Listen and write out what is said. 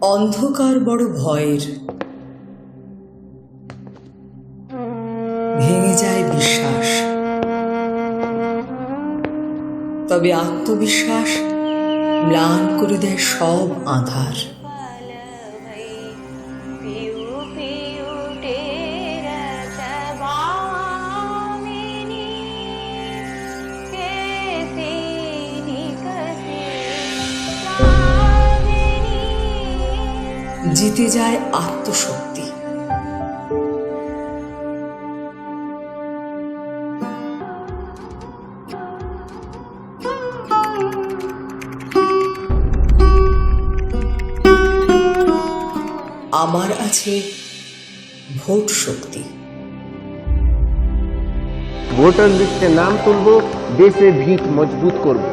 অন্ধকার বড় ভয়ের। ভেঙে যায় বিশ্বাস। তবে আত্মবিশ্বাস ম্লান করে দেয় সব আধার। জিতে যায় আত্মশক্তি। আমার আছে ভোট শক্তি। ভোটার লিস্টে নাম তুলব, দেশে ভিত মজবুত করব।